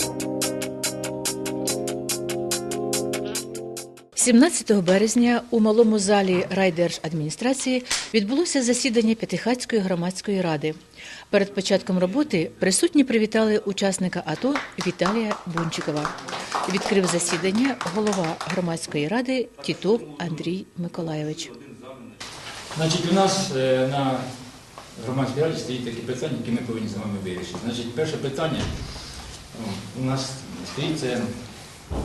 – 17 березня у малому залі райдержадміністрації відбулося засідання П'ятихатської громадської ради. Перед початком роботи присутні привітали учасника АТО Віталія Бунчикова. Відкрив засідання голова громадської ради Тітов Андрій Миколайович. Значить, у нас е, на громадській раді стоїть такі питання, які ми повинні з вами вирішити. Значить, перше питання у нас стоїть це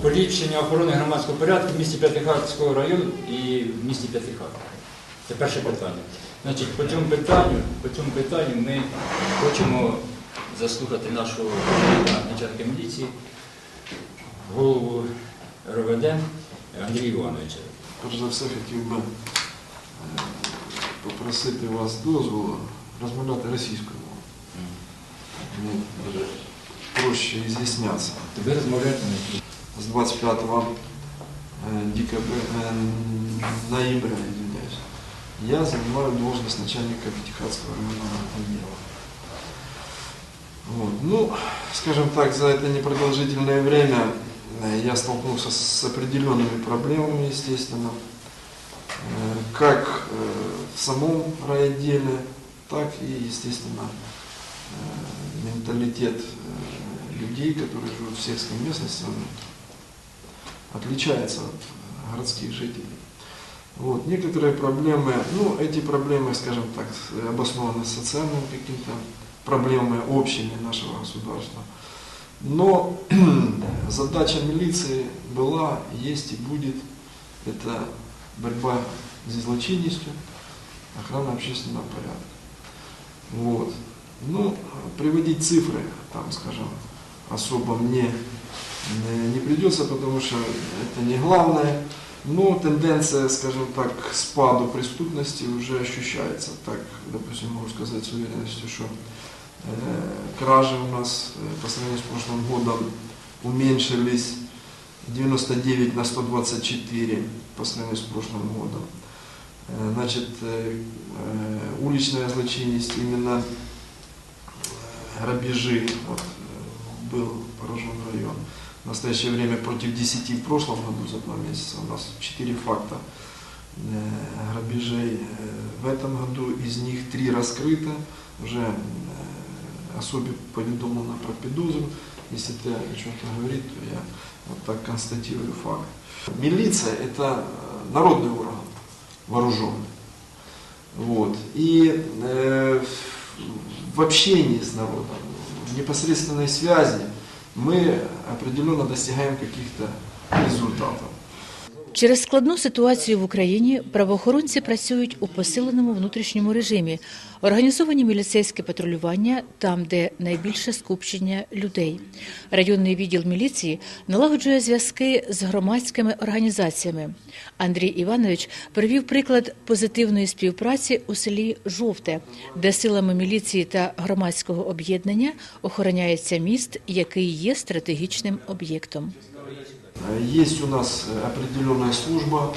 поліпшення охорони громадського порядку в місті П'ятихатського району і в місті П'ятихат. Це перше питання. Значить, по цьому питанню, по цьому питанню ми хочемо заслухати нашого начальника міліції, голову РОВД Андрія Івановича. Перш за все хотів би е, попросити вас дозволу розмовляти російською мовою. Мені дуже проще із'яснятися. Ви розмовляєте на З 25 е, декабря, е, ноября, извиняюсь, я занимаю должность начальника Пятихатского районного отдела. Вот. Ну, скажем так, за это непродолжительное время э, я столкнулся с определенными проблемами, естественно, Э, как э, в самом райотделе, так и, естественно, э, менталитет э, людей, которые живут в сельской местности, он отличается от городских жителей. Вот. Некоторые проблемы, ну, эти проблемы, скажем так, обоснованы социальными какими-то проблемами общими нашего государства. Но задача милиции была, есть и будет, это борьба с злочинностью, охрана общественного порядка. Вот. Ну, приводить цифры, там, скажем, особо мне не- придется, потому что это не главное. Но тенденция, скажем так, к спаду преступности уже ощущается. Так, допустим, могу сказать с уверенностью, что э, кражи у нас э, по сравнению с прошлым годом уменьшились 99 на 124 по сравнению с прошлым годом. Э, Значит, э, уличная злочинность, именно грабежи, вот, был поражен район. В настоящее время против 10 в прошлом году за два месяца у нас 4 факта э, грабежей. Э, В этом году из них 3 раскрыто, уже э, особе поведомлено про підозру. Если это о чем-то говорит, то я вот так констатирую факт. Милиция – это народный орган, вооруженный. Вот. И э, в общении с народом, непосредственной связи мы определенно достигаем каких-то результатов. Через складну ситуацію в Україні правоохоронці працюють у посиленому внутрішньому режимі, організовані міліцейське патрулювання там, де найбільше скупчення людей. Районний відділ міліції налагоджує зв'язки з громадськими організаціями. Андрій Іванович привів приклад позитивної співпраці у селі Жовте, де силами міліції та громадського об'єднання охороняється міст, який є стратегічним об'єктом. Есть у нас определенная служба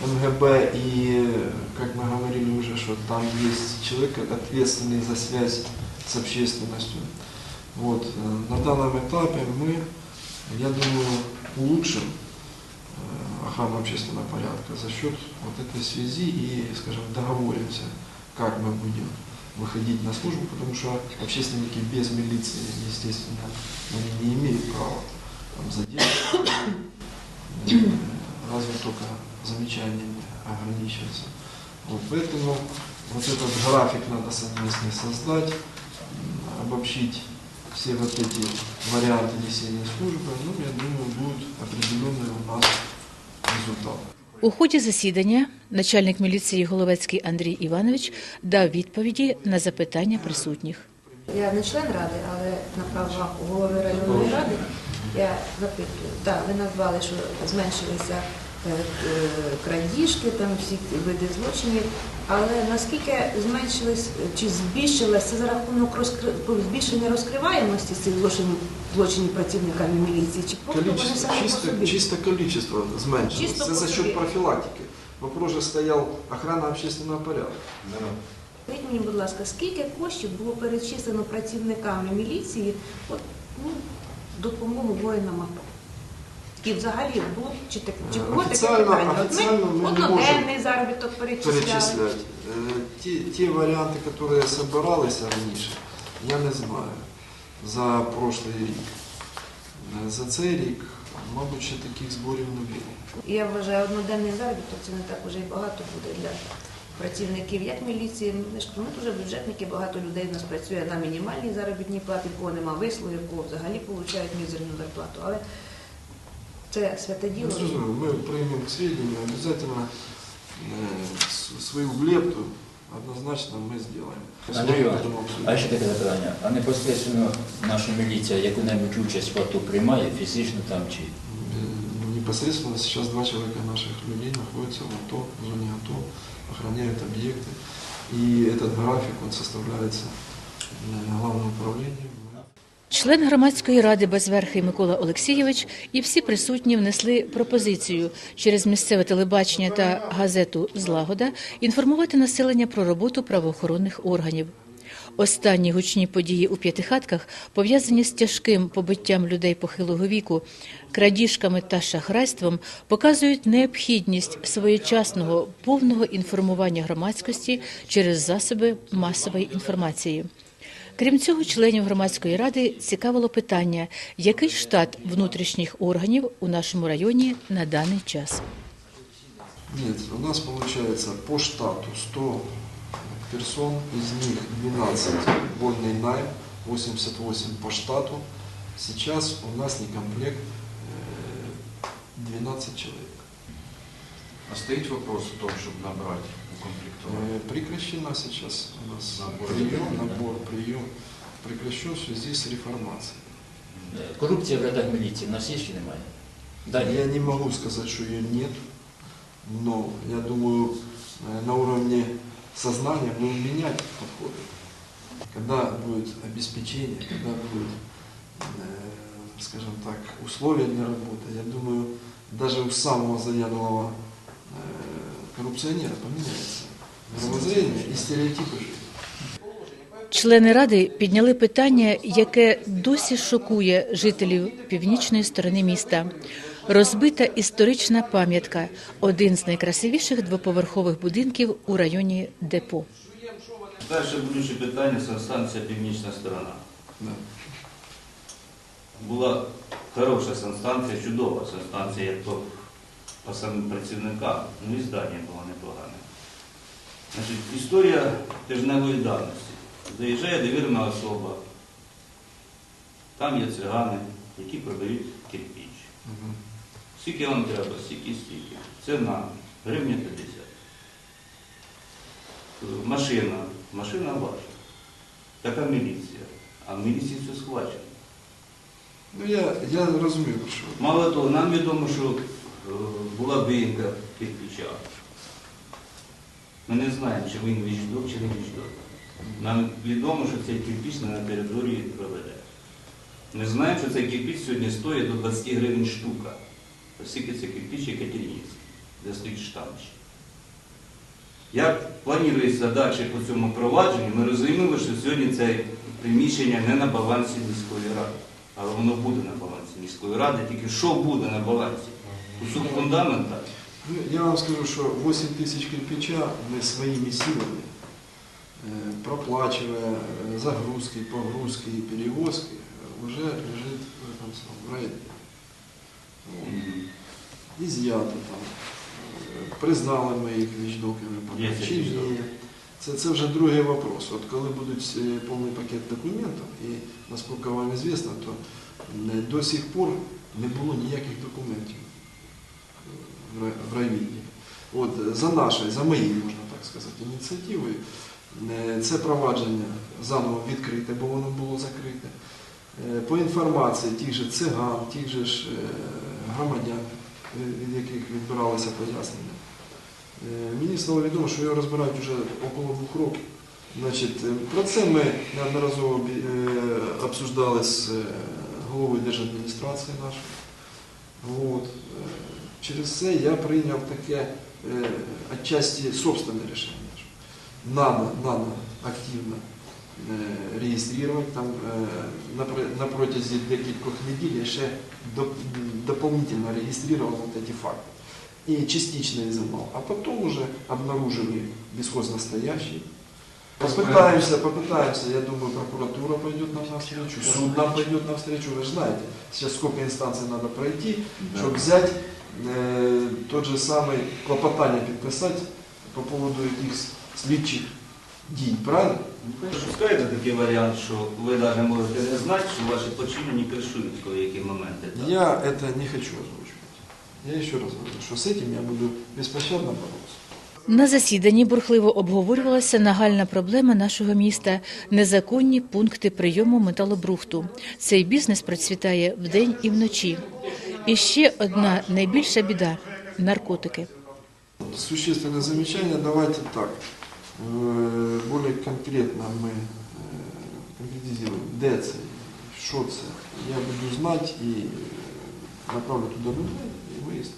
МГБ, и, как мы говорили уже, что там есть человек, ответственный за связь с общественностью. Вот. э, На данном этапе мы, я думаю, улучшим э, охрану общественного порядка за счет вот этой связи и, скажем, договоримся, как мы будем выходить на службу, потому что общественники без милиции, естественно, они не имеют права там, задерживать, разве только замечаниями ограничиваться. Вот поэтому вот этот график надо совместно создать, м, обобщить все вот эти варианты несения службы, ну, я думаю, будут определенные у нас результаты. У ході засідання начальник міліції Головецький Андрій Іванович дав відповіді на запитання присутніх. Я не член ради, але на правах голови районної ради я запитую. Так, ви назвали, що зменшилися е, е, крадіжки, там всі види злочинів. Але наскільки зменшились чи збільшилося це за рахунок розкри- збільшення розкриваємості цих злочинів, злочинів працівниками міліції? Чи просто вони по чисто, собі? чисто количество зменшилось. Чисто по за собі. счет профилактики. Вопрос же стоял охрана общественного порядка. Скажіть мені, будь ласка, скільки коштів було перечислено працівниками міліції от, ну, допомогу воїнам АТО? І взагалі було чи так чи було таке питання? От ми одноденний заробіток перечисляли. Е, Ті, ті варіанти, які збиралися раніше, я не знаю за прошлий рік. Е, За цей рік, мабуть, ще таких зборів не було. Я вважаю, одноденний заробіток це не так уже і багато буде для працівників як міліції. Ну, не ж кажу, ну, дуже бюджетники, багато людей у нас працює на мінімальній заробітній платі, кого нема вислуги, кого взагалі отримують мізерну зарплату. Але це святе Ну, діло. зрозуміло, ми приймемо к сведению, обязательно е, свою лепту однозначно ми зробимо. Андрій Іванович, а ще таке запитання. А непосередньо наша міліція яку-небудь участь в АТО приймає фізично там чи? Э, Непосредственно сейчас два человека наших людей находятся в АТО, в зоне АТО, охраняют объекты. И этот график он составляется э, главным управлением. Член громадської ради Безверхий Микола Олексійович і всі присутні внесли пропозицію через місцеве телебачення та газету Злагода інформувати населення про роботу правоохоронних органів. Останні гучні події у п'ятихатках пов'язані з тяжким побиттям людей похилого віку, крадіжками та шахрайством показують необхідність своєчасного повного інформування громадськості через засоби масової інформації. Крім цього, членів громадської ради цікавило питання, який штат внутрішніх органів у нашому районі на даний час. Нет, у нас получается по штату 100 персон, из них 12 вольный найм, 88 по штату. Сейчас у нас не комплект э, 12 человек. А стоит вопрос о том, чтобы набрать, укомплектовать? Э, Прекращена сейчас у нас Набор. прием, набор, прием прекращен в связи с реформацией. Е, Корупція в рядах міліції в нас є чи немає? Далі. Я не могу сказать, что ее нет, но я думаю, э, на уровне сознания будем менять подходы. Когда будет обеспечение, когда будет, э, скажем так, условия для работы, я думаю, даже у самого заядлого э, коррупционера поменяется мировоззрение и стереотипы жизни. Члени ради підняли питання, яке досі шокує жителів північної сторони міста. Розбита історична пам'ятка один з найкрасивіших двоповерхових будинків у районі Депо. Перше болюче питання це станція Північна сторона. Була хороша санстанція, чудова санстанція, як то по самим працівникам, ну і здання було непогане. Значить, історія тижневої давності. Заїжджає довірена особа. Там є цигани, які продають кирпіч. Скільки вам треба, стільки, стільки. Ціна гривня 50. Машина, машина ваша. Така міліція. А в міліції все схвачено. Ну я, я розумію, що. Мало того, нам відомо, що е, була виїмка кирпича. Ми не знаємо, чи він вічдок, чи не вічдок. Нам відомо, що цей кирпич не на території проведе. Ми знаємо, що цей кирпич сьогодні стоїть до 20 гривень штука Оскільки це кирпич Екатеринівський, де стоїть штамч. Як планується далі по цьому провадженню, ми розуміємо, що сьогодні це приміщення не на балансі міської ради, але воно буде на балансі міської ради, тільки що буде на балансі? Кусок фундамента. Ну, Я вам скажу, что 8 тысяч кирпича мы своими силами, э, проплачивая э, загрузки, погрузки и перевозки, э, уже лежит в этом самом районе. Изъято там. Е, Признали ми їх вічдоками по Є ці Це, це вже другий вопрос. От коли будуть е, повний пакет документів, і наскільки вам відомо, то е, до сих пор не було ніяких документів в рай- От е, за нашою, за моєю, можна так сказати, ініціативою, е, це провадження заново відкрите, бо воно було закрите. Е, По інформації тих же циган, тих же ж е, громадян, е, від яких відбиралися пояснення. Е, Мені стало відомо, що його розбирають вже около двох років. Значить, е, про це ми неодноразово обсуждали з головою держадміністрації нашої. От. Через це я прийняв таке отчасті собственне рішення. що Надо, активно реєструвати там е, на, пр- на протязі декількох неділь я ще доп- дополнительно реєстрував вот эти факти. И частично изымал. А потом уже обнаружили бесхознастоящий. Попытаемся, попытаемся, я думаю, прокуратура пойдет нам навстречу, суд нам пойдет навстречу. Вы же знаете, сейчас сколько инстанций надо пройти, чтобы взять э, тот же самый клопотание подписать по поводу этих слідчих дій, правильно? Допускаєте такий варіант, що ви навіть можете не знати, що ваші подчинені кришують коли які моменти. так? Я это не хочу озвучивать. Я еще раз говорю, что с этим я буду беспощадно бороться. На засіданні бурхливо обговорювалася нагальна проблема нашого міста незаконні пункти прийому металобрухту. Цей бізнес процвітає вдень і вночі. І ще одна найбільша біда наркотики. Существенное замечание, давайте так, э, Более конкретно мы э, конкретизируем, де це, що це. Я буду знать и э, направлю туда людей и выясню.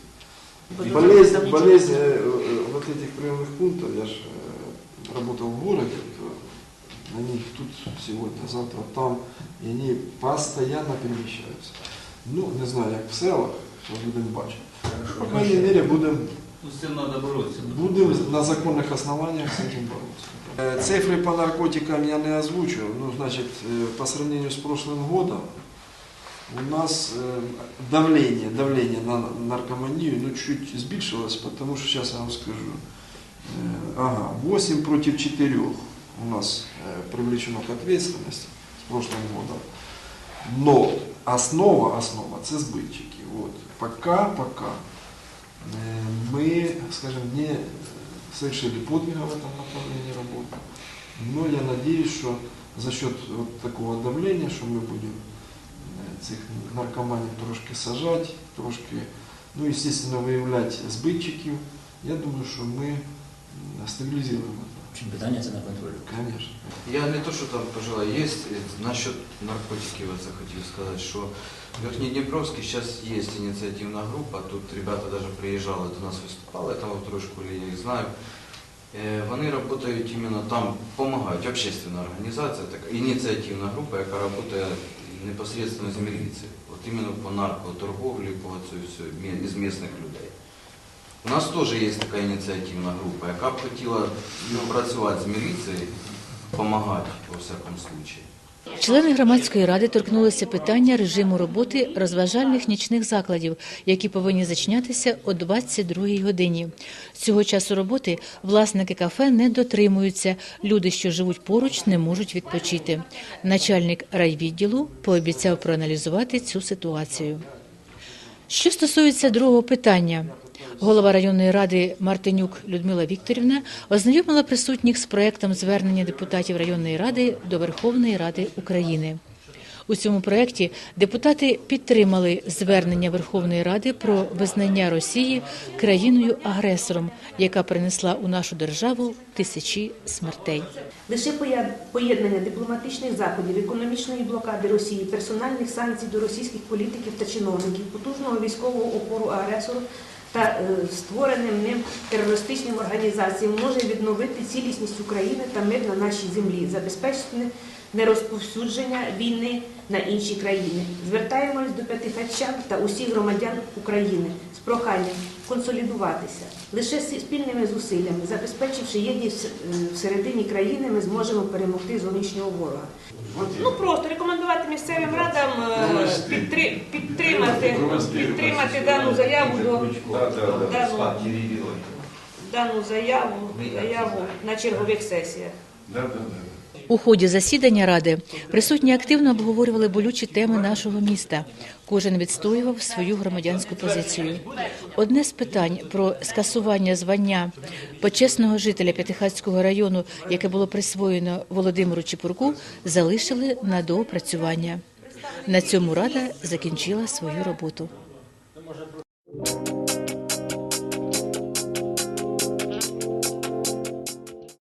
Болезнь, болезнь э, э, вот этих приемных пунктов, я же э, работал в городе, то они тут сегодня, завтра там, и они постоянно перемещаются. Ну, не знаю, як в селах, що будемо бачити. По крайней мере, будемо Ну, з цим треба боротися. Будем на законных основаниях с этим бороться. Э, Цифры по наркотикам я не озвучу. Ну, значит, э, по сравнению с прошлым годом у нас э, давление, давление на наркоманию ну, чуть сбільшилось, потому что сейчас я вам скажу. Ага, 8 против 4 у нас привлечено к ответственности с прошлым годом. Но основа, основа, це збитчики. Вот. Пока, пока мы, скажем, не совершили подвига в этом направлении работы. Но я надеюсь, что за счет вот такого давления, что мы будем э, цих наркоманів трошки сажать, трошки, ну, естественно, виявляти збитчиків, я думаю, що ми м, стабілізуємо це. Питання це на контролю. Конечно. Я не то, что там пожелаю, есть э, насчет наркотики, вот захотел сказать, что в Верхнеднепровске сейчас есть инициативная группа, тут ребята даже приезжали до нас выступали, там во второй школе я их знаю. Вони працюють іменно там, допомагають, общественна організація, така ініціативна група, яка працює непосредственно з міліцією. От іменно по наркоторговлі, по цю з місцевих людей. У нас теж є така ініціативна група, яка б хотіла співпрацювати з міліцією, допомагати у всякому случае. Члени громадської ради торкнулися питання режиму роботи розважальних нічних закладів, які повинні зачинятися о 22-й годині. З цього часу роботи власники кафе не дотримуються. Люди, що живуть поруч, не можуть відпочити. Начальник райвідділу пообіцяв проаналізувати цю ситуацію. Що стосується другого питання, голова районної ради Мартинюк Людмила Вікторівна ознайомила присутніх з проектом звернення депутатів районної ради до Верховної Ради України. У цьому проєкті депутати підтримали звернення Верховної Ради про визнання Росії країною-агресором, яка принесла у нашу державу тисячі смертей. Лише поєднання дипломатичних заходів, економічної блокади Росії, персональних санкцій до російських політиків та чиновників, потужного військового опору агресору та е, створеним ним терористичним організаціям може відновити цілісність України та мир на нашій землі, забезпечити нерозповсюдження війни на інші країни. Звертаємось до п'ятихатчан та усіх громадян України з проханням консолідуватися. Лише спільними зусиллями, забезпечивши єдність е, всередині країни, ми зможемо перемогти зовнішнього ворога. Ну просто рекомендувати місцевим радам е, підтри- підтримати, підтримати дану заяву до дану, дану заяву, заяву на чергових сесіях. У ході засідання ради присутні активно обговорювали болючі теми нашого міста. Кожен відстоював свою громадянську позицію. Одне з питань про скасування звання почесного жителя П'ятихатського району, яке було присвоєно Володимиру Чепурку, залишили на доопрацювання. На цьому рада закінчила свою роботу.